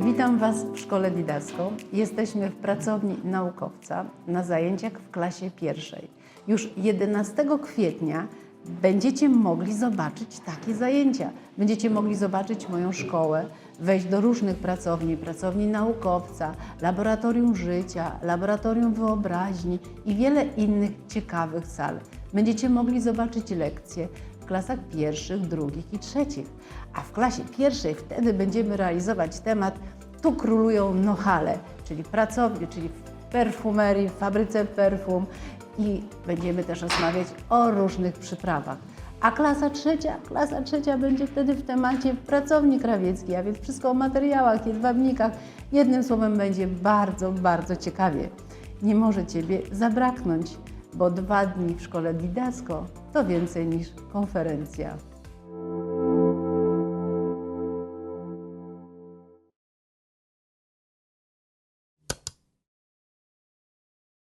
Witam Was w Szkole Didasko. Jesteśmy w pracowni naukowca na zajęciach w klasie pierwszej. Już 11 kwietnia będziecie mogli zobaczyć takie zajęcia. Będziecie mogli zobaczyć moją szkołę, wejść do różnych pracowni, pracowni naukowca, laboratorium życia, laboratorium wyobraźni i wiele innych ciekawych sal. Będziecie mogli zobaczyć lekcje w klasach pierwszych, drugich i trzecich. A w klasie pierwszej wtedy będziemy realizować temat Tu królują nohale, czyli pracownie, czyli perfumerii, fabryce perfum i będziemy też rozmawiać o różnych przyprawach. A klasa trzecia, klasa trzecia będzie wtedy w temacie pracowni krawieckiej, a więc wszystko o materiałach, jedwabnikach. Jednym słowem będzie bardzo, bardzo ciekawie. Nie może Ciebie zabraknąć, bo dwa dni w szkole Didasko to więcej niż konferencja.